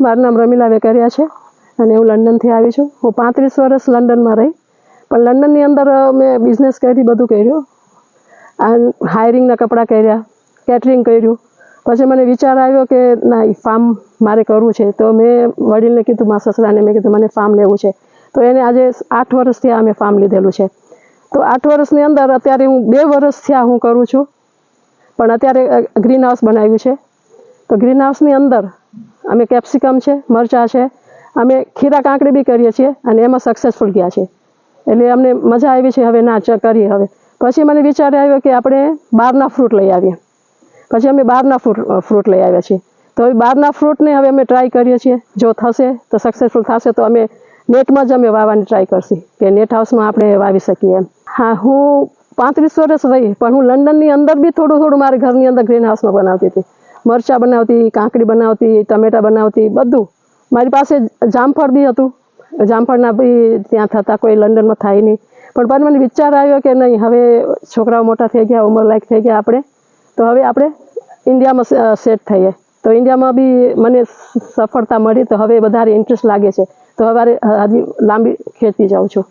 મારું નામ રમીલા વેકરિયા છે અને હું લંડનથી આવી છું. હું પાંત્રીસ વર્ષ લંડનમાં રહી. પણ લંડનની અંદર મેં બિઝનેસ કરી, બધું કર્યું. આ હાયરિંગના કપડાં કર્યા કેટરિંગ કર્યું. પછી મને વિચાર આવ્યો કે, ના એ ફાર્મ મારે કરવું છે. તો મેં વડીલને કીધું, મારા સસરાને મેં કીધું, મને ફાર્મ લેવું છે. તો એને આજે આઠ વર્ષ થયા અમે ફાર્મ લીધેલું છે. તો આઠ વર્ષની અંદર અત્યારે હું બે વર્ષ થયા હું કરું છું. પણ અત્યારે ગ્રીન હાઉસ બનાવ્યું છે. તો ગ્રીન હાઉસની અંદર અમે કેપ્સિકમ છે, મરચાં છે, અમે ખીરા કાંકડી બી કરીએ છીએ અને એમાં સક્સેસફુલ ગયા છે એટલે અમને મજા આવી છે હવે ના કરીએ હવે. પછી મને વિચાર આવ્યો કે આપણે બહારના ફ્રૂટ લઈ આવીએ. પછી અમે બહારના ફ્રૂટ ફ્રૂટ લઈ આવ્યા છીએ. તો હવે બહારના ફ્રૂટને હવે અમે ટ્રાય કરીએ છીએ. જો થશે, તો સક્સેસફુલ થશે, તો અમે નેટમાં જ અમે વાવવાની ટ્રાય કરશી કે નેટ હાઉસમાં આપણે વાવી શકીએ એમ. હા, હું પાંત્રીસ વર્ષ રહી, પણ હું લંડનની અંદર બી થોડું થોડું મારા ઘરની અંદર ગ્રીન હાઉસમાં બનાવતી હતી. મરચાં બનાવતી, કાંકડી બનાવતી, ટમેટા બનાવતી, બધું. મારી પાસે જામફળ બી હતું. જામફળના બી ત્યાં થતા કોઈ લંડનમાં થાય નહીં. પણ પછી મને વિચાર આવ્યો કે નહીં, હવે છોકરાઓ મોટા થઈ ગયા, ઉંમર લાયક થઈ ગયા આપણે, તો હવે આપણે ઇન્ડિયામાં સેટ થઈએ. તો ઇન્ડિયામાં બી મને સફળતા મળી, તો હવે વધારે ઇન્ટરેસ્ટ લાગે છે. તો હવે હજી લાંબી ખેતી જાઉં છું.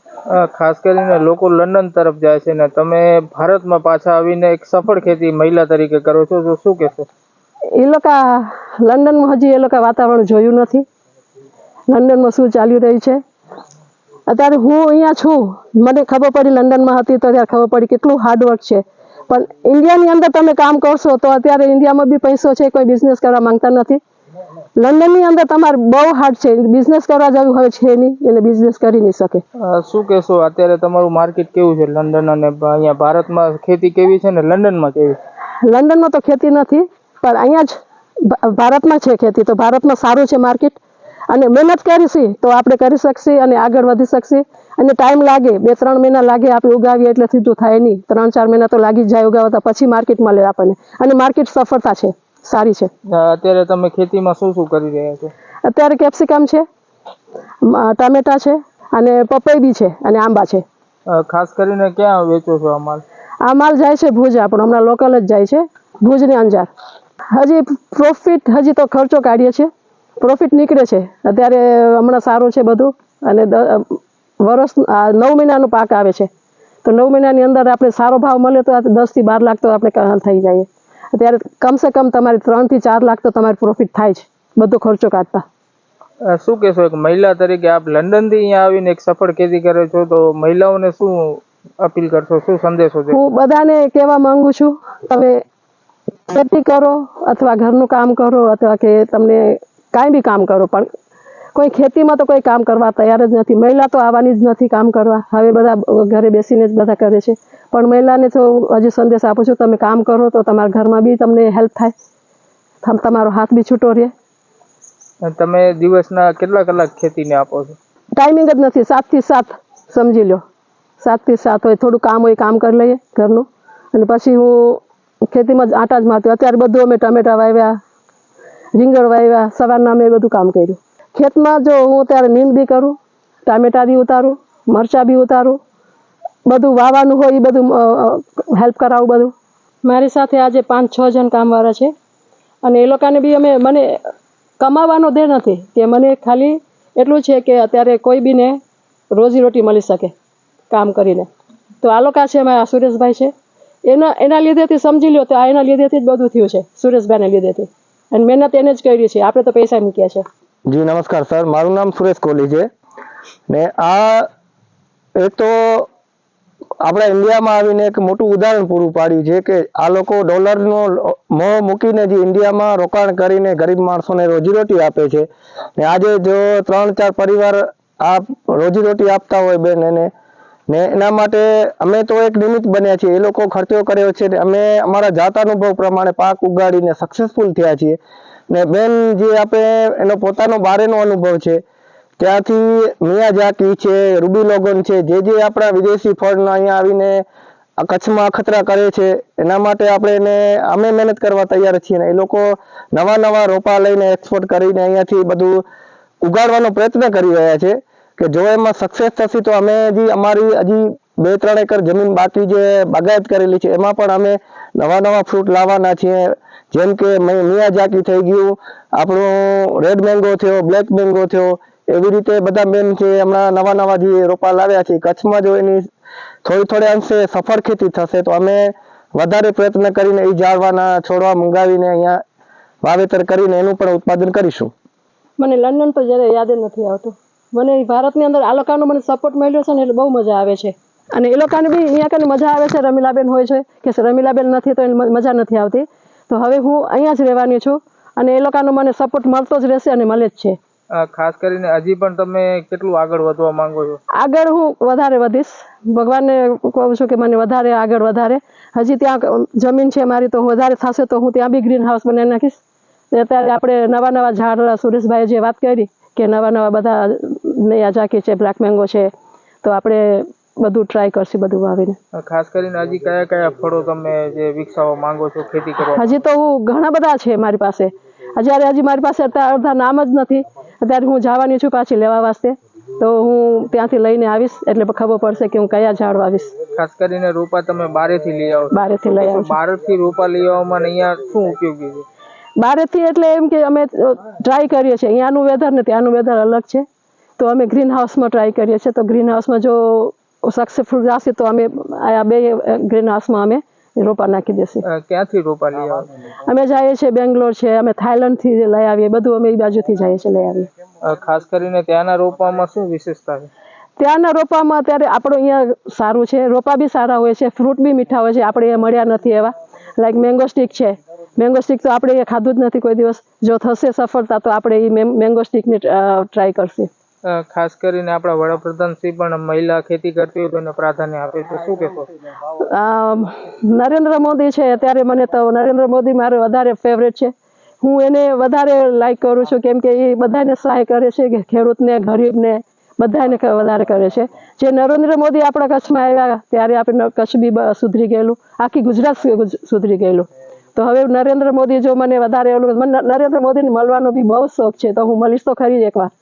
ખાસ કરીને લોકો લંડન તરફ જાય છે ને તમે ભારતમાં પાછા આવીને એક સફળ ખેતી મહિલા તરીકે કરો છો, તો શું કહેશો? એ લોકો લંડનમાં હજી એ લોકો વાતાવરણ જોયું નથી. લંડનમાં શું ચાલી રહ્યું છે? અત્યારે હું અહીંયા છું. મને ખબર પડી લંડનમાં હતી તો ત્યારે ખબર પડી કેટલું હાર્ડવર્ક છે. પણ ઇન્ડિયાની અંદર તમે કામ કરશો તો અત્યારે ઇન્ડિયામાં બી પૈસો છે કોઈ બિઝનેસ કરવા માંગતા નથી. લંડનની અંદર તમારે બહુ હાર્ડ છે. બિઝનેસ કરવા જવું હવે છે નહીં એને બિઝનેસ કરી નહીં શકે. શું કહેશો? અત્યારે તમારું માર્કેટ કેવું છે? લંડન અને અહીંયા ભારતમાં ખેતી કેવી છે ને લંડનમાં કેવી? લંડનમાં તો ખેતી નથી. પણ અહીંયા જ ભારતમાં છે ખેતી તો ભારતમાં સારું છે માર્કેટ. અને મહેનત કરીશી તો આપણે કરી શકશી અને આગળ વધી શકશી. અને ટાઈમ લાગે બે ત્રણ મહિના લાગે આપણે ઉગાવીએ એટલે સીધું થાય નહીં. ત્રણ ચાર મહિના તો લાગી જાય ઉગાવતા પછી માર્કેટ મળે આપણને. અને માર્કેટ સફળતા છે સારી છે. અત્યારે તમે ખેતીમાં શું શું કરી રહ્યા છો? અત્યારે કેપ્સિકમ છે ટામેટા છે અને પપઈ બી છે અને આંબા છે. ખાસ કરીને ક્યાં વેચો છો આ માલ? આ માલ જાય છે ભુજ આપણો હમણાં લોકલ જ જાય છે ભુજની અંજાર. હજી પ્રોફિટ હજી તો ખર્ચો કાઢીએ છીએ. પ્રોફિટ નીકળે છે. અત્યારે હમણાં સારું છે બધું. અને વરસ નવ મહિનાનો પાક આવે છે. તો નવ મહિનાની અંદર આપણે સારો ભાવ મળે તો દસથી બાર લાખ તો આપણે થઈ જઈએ. અત્યારે કમસે કમ તમારે ત્રણથી ચાર લાખ તો તમારે પ્રોફિટ થાય છે બધો ખર્ચો કાઢતા. શું કહેશો એક મહિલા તરીકે આપ લંડનથી અહીંયા આવીને એક સફળ ખેતી કરો છો તો મહિલાઓને શું અપીલ કરશો? શું સંદેશો હું બધાને કહેવા માંગુ છું તમે ખેતી કરો અથવા ઘરનું કામ કરો અથવા કે તમને કાંઈ બી કામ કરો પણ કોઈ ખેતીમાં તો કોઈ કામ કરવા તૈયાર જ નથી. મહિલા તો આવવાની જ નથી કામ કરવા. હવે બધા ઘરે બેસીને જ બધા કરે છે. પણ મહિલાને તો હજુ સંદેશ આપું છું તમે કામ કરો તો તમારા ઘરમાં બી તમને હેલ્પ થાય. તમારો હાથ બી છૂટો રહે. તમે દિવસના કેટલા કલાક ખેતીને આપો છો? ટાઈમિંગ જ નથી. સાતથી સાત સમજી લો. સાતથી સાત હોય થોડું કામ હોય કામ કરી લઈએ ઘરનું. અને પછી હું ખેતીમાં જ આટા જ મારતી. અત્યારે બધું અમે ટમેટા વાવ્યા, રીંગણ વાવ્યા, સવારના અમે બધું કામ કર્યું. ખેતમાં જો હું અત્યારે નીંદ બી કરું, ટામેટા બી ઉતારું, મરચાં બી ઉતારું, બધું વાવવાનું હોય એ બધું હેલ્પ કરાવું બધું. મારી સાથે આજે પાંચ, છ જણ કામવાળા છે. અને એ લોકોને બી અમે, મને કમાવાનો દે નથી કે મને ખાલી એટલું છે કે અત્યારે કોઈ બીને રોજીરોટી મળી શકે કામ કરીને. તો આ લોકો છે મારા સુરેશભાઈ છે. એના એના લીધેથી સમજી લો તો આ એના લીધેથી જ બધું થયું છે, સુરેશભાઈના લીધેથી. અને મહેનત એને જ કરી છે, આપણે તો પૈસા મૂક્યા છે. જી, નમસ્કાર સર. મારું નામ સુરેશ કોહલી છે. ને આ એક તો આપણા ઇન્ડિયામાં આવીને એક મોટું ઉદાહરણ પૂરું પાડ્યું છે કે આ લોકો ડોલરનો મોહ મૂકીને જે ઇન્ડિયામાં રોકાણ કરીને ગરીબ માણસોને રોજીરોટી આપે છે. ને આજે જો ત્રણ ચાર પરિવાર આ રોજીરોટી આપતા હોય બેન, એને ને એના માટે અમે તો એક નિમિત્ત બન્યા છીએ. એ લોકો ખર્ચો કર્યો છે અમે અમારા જાત અનુભવ પ્રમાણે પાક ઉગાડીને સક્સેસફુલ થયા છીએ. ને બેન જે આપણે એનો પોતાનો બારેનો અનુભવ છે, ત્યાંથી મિયાઝાકી છે રૂબી લોગન છે, જે જે આપણા વિદેશી ફળના અહીંયા આવીને કચ્છમાં અખતરા કરે છે, એના માટે આપણે એને અમે મહેનત કરવા તૈયાર છીએ ને એ લોકો નવા નવા રોપા લઈને એક્સપોર્ટ કરીને અહીંયાથી બધું ઉગાડવાનો પ્રયત્ન કરી રહ્યા છે. કે જો એમાં સક્સેસ થશે તો અમે હજી અમારી હજી બે ત્રણ એકર જમીન બાકી જે બાગાયત કરેલી છે, એમાં પણ અમે નવા નવા ફ્રૂટ લાવવાના છીએ. જેમ કે મિયાજાકી થઈ ગયું, આપણું રેડ મેંગો થયો બ્લેક મેંગો થયો, એવી રીતે બધા બેન છે હમણાં નવા નવા જે રોપા લાવ્યા છે, કચ્છમાં જો એની થોડી થોડે અંશે સફળ ખેતી થશે તો અમે વધારે પ્રયત્ન કરીને એ જાળવાના છોડવા મંગાવીને અહીંયા વાવેતર કરીને એનું પણ ઉત્પાદન કરીશું. મને લંડન તો જયારે યાદ નથી આવતું. મને ભારતની અંદર આ લોકોનો મને સપોર્ટ મળ્યો છે ને એટલે બહુ મજા આવે છે. અને એ લોકોને બી અહીંયા કને મજા આવે છે રમીલાબેન હોય છે કે રમીલાબેન નથી તો મજા નથી આવતી. તો હવે હું અહીંયા જ રહેવાની છું અને એ લોકોનો મને સપોર્ટ મળતો જ રહેશે અને મળે જ છે. ખાસ કરીને હજી પણ તમે કેટલું આગળ વધવા માંગો છો? આગળ હું વધારે વધીશ. ભગવાનને કહું છું કે મને વધારે આગળ વધારે. હજી ત્યાં જમીન છે મારી તો વધારે થશે તો હું ત્યાં બી ગ્રીન હાઉસ બનાવી નાખીશ. અત્યારે આપણે નવા નવા ઝાડ સુરેશભાઈએ જે વાત કરી કે નવા નવા બધા નયા જાકી છે બ્લેક મેંગો છે તો આપણે બધું ટ્રાય કરશું બધું વાવીને. ખાસ કરીને હજી કયા કયા ફળો તમે જે વિકસાવવા માંગો છો ખેતી કરવા હજી તો હું ઘણા બધા છે મારી પાસે. જ્યારે હજી મારી પાસે અત્યારે અડધા નામ જ નથી. અત્યારે હું જવાની છું પાછી લેવા વાસ્તે. તો હું ત્યાંથી લઈને આવીશ એટલે ખબર પડશે કે હું કયા ઝાડ વાવીશ. ખાસ કરીને રોપા તમે બારેથી લઈ આવો. બારેથી લઈ આવીશ બહારથી રોપા લઈ આવવામાં અહીંયા શું ઉપયોગી છે? બારેથી એટલે એમ કે અમે ટ્રાય કરીએ છીએ. અહીંયાનું વેધર ને ત્યાંનું વેધર અલગ છે. તો અમે ગ્રીન હાઉસમાં ટ્રાય કરીએ છીએ. તો ગ્રીન હાઉસમાં જો સક્સેસફુલ જશે તો અમે આ બે ગ્રીન હાઉસમાં અમે રોપા નાખી દેશે. ક્યાંથી રોપા લઈ અમે જઈએ છીએ બેંગ્લોર છે અમે થાઈલેન્ડથી લઈ આવીએ બધું અમે એ બાજુથી જઈએ છીએ લઈ આવીએ. ખાસ કરીને ત્યાંના રોપામાં શું વિશેષતા છે? ત્યાંના રોપામાં અત્યારે આપણો અહીંયા સારું છે રોપા બી સારા હોય છે ફ્રૂટ બી મીઠા હોય છે આપણે અહીંયા મળ્યા નથી એવા. લાઈક મેંગો સ્ટીક છે. મેંગો સ્ટીક તો આપણે અહીંયા ખાધું જ નથી કોઈ દિવસ. જો થશે સફળતા તો આપણે એ મેંગો સ્ટીકની ટ્રાય કરશું. ખાસ કરીને આપણા વડાપ્રધાન શ્રી પણ મહિલા ખેતી કરતી હોય તો એને પ્રાધાન્ય આપે છે. શું કહેશો? નરેન્દ્ર મોદી છે અત્યારે મને તો નરેન્દ્ર મોદી મારો વધારે ફેવરેટ છે. હું એને વધારે લાઈક કરું છું કેમ કે એ બધાને સહાય કરે છે કે ખેડૂતને, ગરીબને બધાને વધારે કરે છે. જે નરેન્દ્ર મોદી આપણા કચ્છમાં આવ્યા ત્યારે આપણે કચ્છ બી સુધરી ગયેલું. આખી ગુજરાત સુધરી ગયેલું. તો હવે નરેન્દ્ર મોદી જો મને વધારે ઓલું નરેન્દ્ર મોદીને મળવાનો બી બહુ શોખ છે તો હું મળીશ તો ખરી એકવાર.